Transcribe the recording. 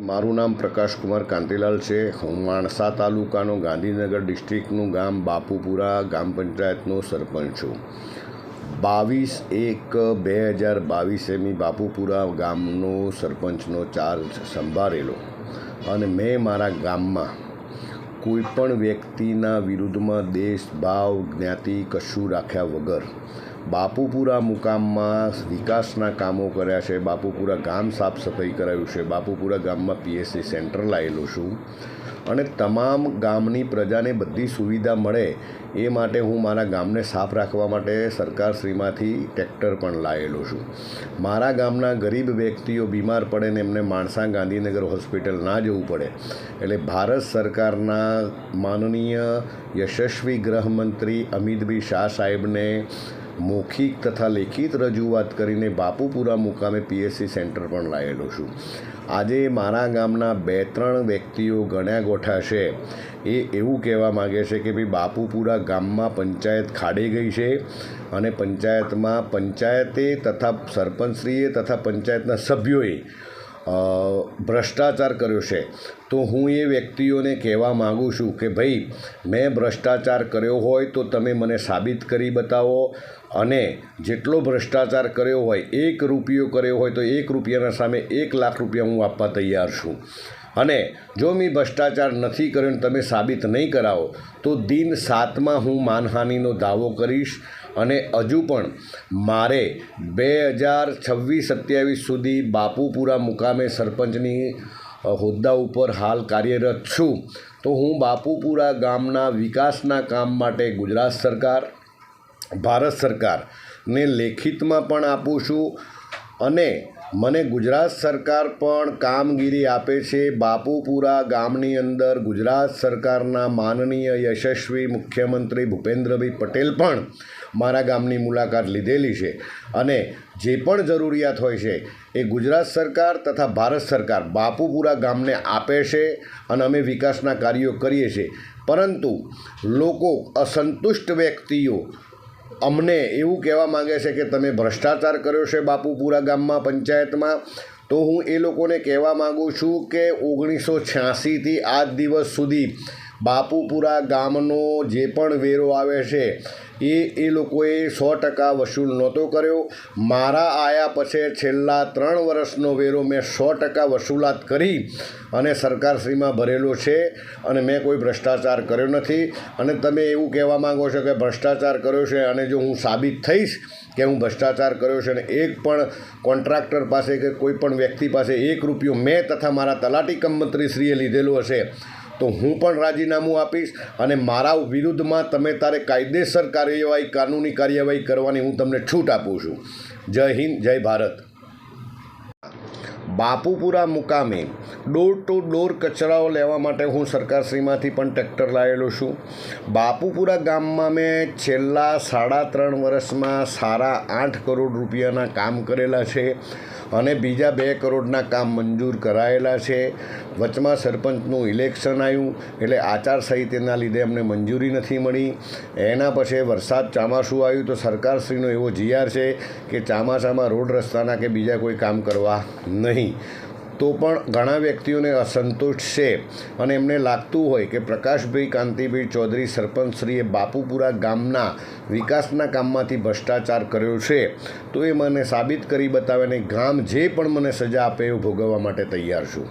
મારું નામ પ્રકાશકુમાર કાંતિલાલ છે. હું માણસા તાલુકાનો ગાંધીનગર ડિસ્ટ્રિક્ટનું ગામ બાપુપુરા ગ્રામ પંચાયતનો સરપંચ છું. બાવીસ એક બે હજાર બાવીસે મેં બાપુપુરા ગામનો સરપંચનો ચાર્જ સંભાળેલો. અને મેં મારા ગામમાં કોઈ પણ વ્યક્તિના વિરુદ્ધમાં દેશ, ભાવ, જ્ઞાતિ કશું રાખ્યા વગર બાપુપુરા મુકામમાં વિકાસના કામો કર્યા છે. બાપુપુરા ગામ સાફ સફાઈ કરાયું છે. બાપુપુરા ગામમાં પીએસસી સેન્ટર લાવેલું છું. અને તમામ ગામની પ્રજાને બધી સુવિધા મળે એ માટે હું મારા ગામને સાફ રાખવા માટે સરકારશ્રીમાંથી ટ્રેક્ટર પણ લાવેલો છું. મારા ગામના ગરીબ વ્યક્તિઓ બીમાર પડે ને એમને માણસા ગાંધીનગર હોસ્પિટલ ના જવું પડે. એટલે ભારત સરકારના માનનીય યશસ્વી ગૃહમંત્રી અમિતભાઈ શાહ સાહેબને મૌખિક તથા લેખિત રજૂઆત કરીને બાપુપુરા મુકામે પીએસસી સેન્ટર પણ લાવેલો છું. આજે મારા ગામના બે ત્રણ વ્યક્તિઓ ગણ્યા ગોઠા છે. એ એવું કહેવા માગે છે કે ભાઈ બાપુપુરા ગામમાં પંચાયત ખાડી ગઈ છે અને પંચાયતમાં પંચાયતે તથા સરપંચશ્રીએ તથા પંચાયતના સભ્યોએ ભ્રષ્ટાચાર કર્યો છે. તો હું એ વ્યક્તિઓને કહેવા માગું છું કે ભાઈ, મેં ભ્રષ્ટાચાર કર્યો હોય તો તમે મને સાબિત કરી બતાવો અને જેટલો ભ્રષ્ટાચાર કર્યો હોય, એક રૂપિયો કર્યો હોય તો એક રૂપિયાના સામે એક લાખ રૂપિયા હું આપવા તૈયાર છું. અને જો મેં ભ્રષ્ટાચાર નથી કર્યો તમે સાબિત નહીં કરાવો, તો દિન સાતમાં હું માનહાનિનો દાવો કરીશ અને હજુ પણ મારે બે હજાર છવ્વીસ સત્યાવીસ સુધી બાપુપુરા મુકામે સરપંચની હોદ્દા ઉપર હાલ કાર્યરત છું. તો હું બાપુપુરા ગામના વિકાસના કામ માટે ગુજરાત સરકાર, ભારત સરકારને લેખિતમાં પણ આપું છું અને મને ગુજરાત સરકાર પણ કામગીરી આપે છે. બાપુપુરા ગામની અંદર ગુજરાત સરકારના માનનીય યશસ્વી મુખ્યમંત્રી ભૂપેન્દ્રભાઈ પટેલ પણ મારા ગામની મુલાકાત લીધેલી છે. અને જે પણ જરૂરિયાત હોય છે, એ ગુજરાત સરકાર તથા ભારત સરકાર બાપુપુરા ગામને આપે છે અને અમે વિકાસના કાર્યો કરીએ છીએ. પરંતુ લોકો અસંતુષ્ટ વ્યક્તિઓ અમને એવું કહેવા માંગે છે કે તમે ભ્રષ્ટાચાર કર્યો છે બાપુપુરા ગામમાં, પંચાયતમાં, તો હું એ લોકોને કહેવા માગું છું કે ઓગણીસો છ્યાસીથી આજ દિવસ સુધી બાપુપુરા ગામનો જે પણ વેરો આવે છે, એ એ લોકોએ સો ટકા વસૂલ નહોતો કર્યો. મારા આયા પછી છેલ્લા ત્રણ વર્ષનો વેરો મેં સો ટકા વસૂલાત કરી અને સરકારશ્રીમાં ભરેલો છે અને મેં કોઈ ભ્રષ્ટાચાર કર્યો નથી. અને તમે એવું કહેવા માગો છો કે ભ્રષ્ટાચાર કર્યો છે અને જો હું સાબિત થઈશ કે હું ભ્રષ્ટાચાર કર્યો છે અને એક પણ કોન્ટ્રાક્ટર પાસે કે કોઈ પણ વ્યક્તિ પાસે એક રૂપિયો મેં તથા મારા તલાટી કમ મંત્રીશ્રીએ લીધેલો હશે તો હું પણ રાજીનામું આપીશ અને મારા વિરુદ્ધમાં તમે તારે કાયદેસર કાર્યવાહી, કાનૂની કાર્યવાહી કરવાની હું તમને છૂટ આપું છું. જય હિન્દ, જય ભારત. બાપુપુરા મુકામે ડોર ટુ ડોર કચરાઓ લેવા માટે હું સરકારશ્રીમાંથી પણ ટ્રેક્ટર લાવેલો છું. બાપુપુરા ગામમાં મેં છેલ્લા સાડા ત્રણ વર્ષમાં સારા આઠ કરોડ રૂપિયાના કામ કરેલા છે અને બીજા બે કરોડના કામ મંજૂર કરાયેલા છે. વચમાં સરપંચનું ઇલેક્શન આવ્યું એટલે આચારસંહિતાના લીધે અમને મંજૂરી નથી મળી. એના પછી વરસાદ ચોમાસું આવ્યું તો સરકારશ્રીનો એવો જીઆર છે કે ચોમાસામાં રોડ રસ્તાના કે બીજા કોઈ કામ કરવા નહીં. તો પણ ઘણા વ્યક્તિઓને અસંતોષ છે. અને એમને લાગતું હોય કે પ્રકાશભાઈ કાંતિભાઈ ચૌધરી સરપંચશ્રીએ બાપુપુરા ગામના વિકાસના કામમાંથી ભ્રષ્ટાચાર કર્યો છે. તો એ મને સાબિત કરી બતાવે અને ગામ જે પણ મને સજા આપે એવું ભોગવવા માટે તૈયાર છું.